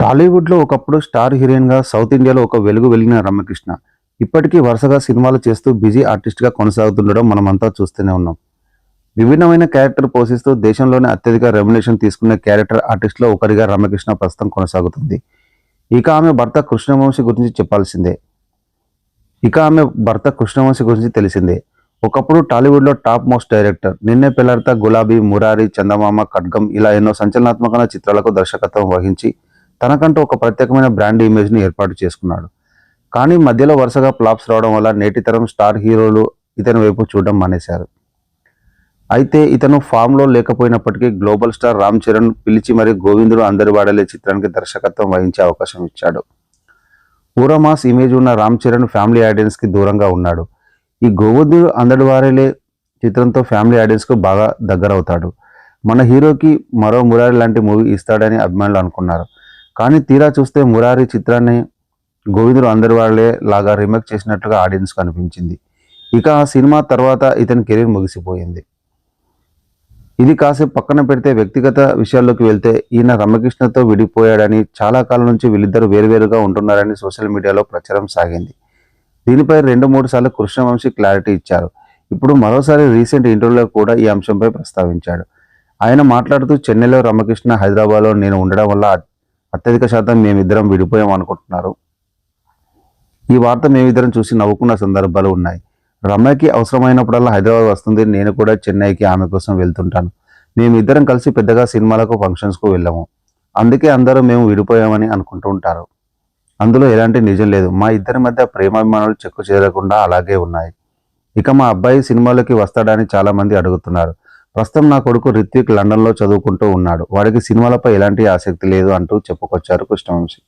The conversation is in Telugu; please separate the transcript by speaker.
Speaker 1: టాలీవుడ్లో ఒకప్పుడు స్టార్ హీరోయిన్గా సౌత్ ఇండియాలో ఒక వెలుగు వెలిగిన రమ్యకృష్ణ. ఇప్పటికీ వరుసగా సినిమాలు చేస్తూ బిజీ ఆర్టిస్ట్గా కొనసాగుతుండడం మనమంతా చూస్తూనే ఉన్నాం. విభిన్నమైన క్యారెక్టర్ పోషిస్తూ దేశంలోనే అత్యధిక రెమ్యునేషన్ తీసుకునే క్యారెక్టర్ ఆర్టిస్ట్లో ఒకరిగా రమ్యకృష్ణ ప్రస్తుతం కొనసాగుతుంది. ఇక ఆమె భర్త కృష్ణవంశి గురించి చెప్పాల్సిందే. ఇక ఆమె భర్త కృష్ణవంశి గురించి తెలిసిందే. ఒకప్పుడు టాలీవుడ్లో టాప్ మోస్ట్ డైరెక్టర్ నిన్నే పిల్లర్త గులాబీ మురారి చందమామ ఖడ్గం ఇలా ఎన్నో సంచలనాత్మకమైన చిత్రాలకు దర్శకత్వం వహించి తనకంటూ ఒక ప్రత్యేకమైన బ్రాండ్ ఇమేజ్ని ఏర్పాటు చేసుకున్నాడు. కానీ మధ్యలో వరుసగా ఫ్లాప్స్ రావడం వల్ల నేటి తరం స్టార్ హీరోలు ఇతని వైపు చూడడం మానేశారు. అయితే ఇతను ఫామ్లో లేకపోయినప్పటికీ గ్లోబల్ స్టార్ రామ్ చరణ్ పిలిచి మరి గోవిందుడు అందరి వాడలే చిత్రానికి దర్శకత్వం వహించే అవకాశం ఇచ్చాడు. ఊరమాస్ ఇమేజ్ ఉన్న రామ్ చరణ్ ఫ్యామిలీ ఆడియన్స్కి దూరంగా ఉన్నాడు. ఈ గోవిందుడు అందరి వారేలే చిత్రంతో ఫ్యామిలీ ఆడియన్స్కు బాగా దగ్గర అవుతాడు మన హీరోకి మరో మురారి లాంటి మూవీ ఇస్తాడని అభిమానులు అనుకున్నారు. కానీ తీరా చూస్తే మురారి చిత్రాన్ని గోవిందుడు అందరి వాళ్ళే లాగా రీమేక్ చేసినట్లుగా ఆడియన్స్ కనిపించింది. ఇక ఆ సినిమా తర్వాత ఇతని కెరీర్ ముగిసిపోయింది. ఇది కాసేపు పక్కన పెడితే వ్యక్తిగత విషయాల్లోకి వెళ్తే ఈయన రమకృష్ణతో విడిపోయాడని చాలా కాలం నుంచి వీళ్ళిద్దరు వేరువేరుగా ఉంటున్నారని సోషల్ మీడియాలో ప్రచారం సాగింది. దీనిపై రెండు మూడు సార్లు కృష్ణవంశీ క్లారిటీ ఇచ్చారు. ఇప్పుడు మరోసారి రీసెంట్ ఇంటర్వ్యూలో కూడా ఈ అంశంపై ప్రస్తావించాడు. ఆయన మాట్లాడుతూ చెన్నైలో రమకృష్ణ హైదరాబాద్లో నేను ఉండడం వల్ల అత్యధిక శాతం మేమిద్దరం విడిపోయాం అనుకుంటున్నారు. ఈ వార్త మేమిద్దరం చూసి నవ్వుకున్న సందర్భాలు ఉన్నాయి. రమ్యకి అవసరమైనప్పుడల్లా హైదరాబాద్ వస్తుంది. నేను కూడా చెన్నైకి ఆమె కోసం వెళ్తుంటాను. మేమిద్దరం కలిసి పెద్దగా సినిమాలకు ఫంక్షన్స్కు వెళ్ళాము. అందుకే అందరూ మేము విడిపోయామని అనుకుంటూ ఉంటారు. అందులో ఎలాంటి నిజం లేదు. మా ఇద్దరి మధ్య ప్రేమాభిమానాలు చెక్కు చేరకుండా అలాగే ఉన్నాయి. ఇక మా అబ్బాయి సినిమాలోకి వస్తాడని చాలామంది అడుగుతున్నారు. ప్రస్తుతం నా కొడుకు రిత్విక్ లండన్లో చదువుకుంటూ ఉన్నాడు. వాడికి సినిమాలపై ఎలాంటి ఆసక్తి లేదు అంటూ చెప్పుకొచ్చారు కృష్ణవంశీ.